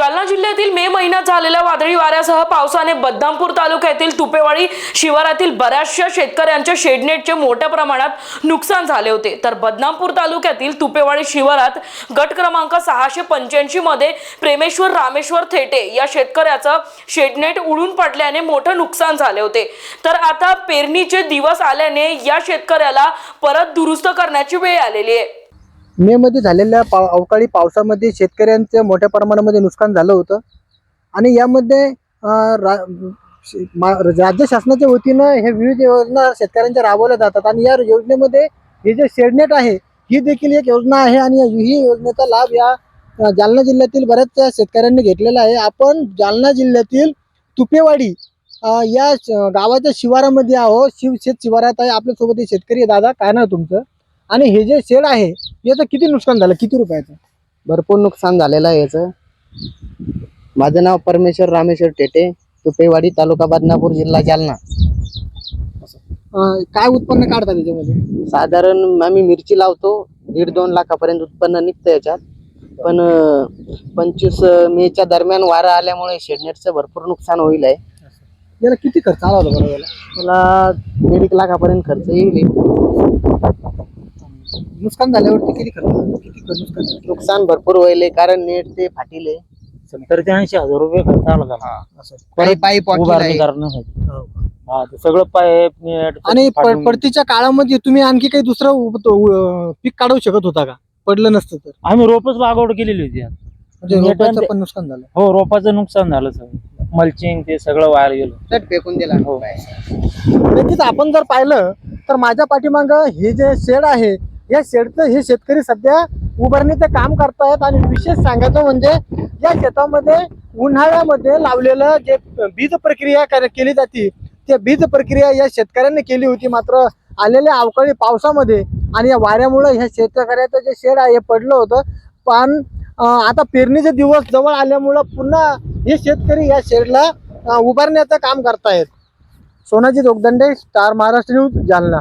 जालना जिल्ह्यातील मे महिन्यात झालेल्या वादळी वाऱ्यासह पावसाने बदनामपूर तालुक्यातील तुपेवाडी शिवारातील बऱ्याचशा शेतकऱ्यांच्या शेडनेटचे मोठ्या प्रमाणात नुकसान झाले होते. तर बदनामपूर तालुक्यातील तुपेवाडी शिवारात गट क्रमांक सहाशे पंच्याऐंशी मध्ये प्रेमेश्वर रामेश्वर थेटे या शेतकऱ्याचं शेडनेट उडून पडल्याने मोठं नुकसान झाले होते. तर आता पेरणीचे दिवस आल्याने या शेतकऱ्याला परत दुरुस्त करण्याची वेळ आलेली आहे. मे मध्ये झालेल्या पाव अवकाळी पावसामध्ये शेतकऱ्यांचं मोठ्या प्रमाणामध्ये नुकसान झालं होतं. आणि यामध्ये रा- मा- राज्य शासनाच्या वतीनं हे विविध योजना शेतकऱ्यांच्या राबवल्या जातात. आणि या योजनेमध्ये हे जे शेडनेट आहे ही देखील एक योजना आहे. आणि ही योजनेचा लाभ या जालना जिल्ह्यातील बऱ्याचशा शेतकऱ्यांनी घेतलेला आहे. आपण जालना जिल्ह्यातील तुपेवाडी या श- गावाच्या शिवारामध्ये आहो शिव शेत शिवारात आहे. आपल्यासोबत हे शेतकरी आहे. दादा काय नाव तुमचं? आणि हे जे शेड आहे याचं किती नुकसान झालं? किती रुपयाचं? भरपूर नुकसान झालेलं आहे याचं. माझं नाव परमेश्वर रामेश्वर टेटे तुपेवाडी तालुका बदनापूर जिल्हा जालना. अं, काय उत्पन्न काढतात त्याच्यामध्ये? साधारण आम्ही मिरची लावतो दीड दोन लाखापर्यंत उत्पन्न निघतं याच्यात. पण अं, पंचवीस मेच्या दरम्यान वारा आल्यामुळे शेडनेटचं भरपूर नुकसान होईल आहे. याला किती खर्च आला होता बरं याला? मला दीड एक लाखापर्यंत खर्च येईल नुकसान झाल्यावरती किती खर्च? किती नुकसान झालं? नुकसान भरपूर होईल कारण नेट ते फाटीले सत्तर ते ऐंशी हजार रुपये खर्च आला त्याला असं. काही पाईप उभारणी करण्यासाठी हो. हा ते सगळं पाईप नेट आणि प- फाटून- पडतीच्या काळामध्ये तुम्ही आणखी काही दुसरं उ- तो, अं, पीक काढू शकत होता का पडलं नसतं तर आम्ही रोपच लागवड केलेली होती. म्हणजे नेट रोपाचं आणि- पण नुकसान झालं हो रोपाचं नुकसान झालं सगळं मल्चिंग ते सगळं वाया गेलं फेकून दिला हो. नक्कीच आपण जर पाहिलं तर माझ्या पाठीमाग हे जे शेड आहे या शेडचं हे शेतकरी सध्या उभारणीचं काम करतायत आणि विशेष सांगायचं म्हणजे या शेतामध्ये उन्हाळ्यामध्ये लावलेलं जे बीज प्रक्रिया कर- केली जाते त्या बीज प्रक्रिया या शेतकऱ्यांनी केली होती. मात्र आलेल्या अवकाळी पावसामध्ये आणि या वाऱ्यामुळे ह्या शेतकऱ्याचं जे शेड आहे हे पडलं होतं. पण आता पेरणीचे दिवस जवळ आल्यामुळं पुन्हा हे शेतकरी या शेडला उभारण्याचं काम करतायत. Sonaji Jogdande star Maharashtra news Jalna.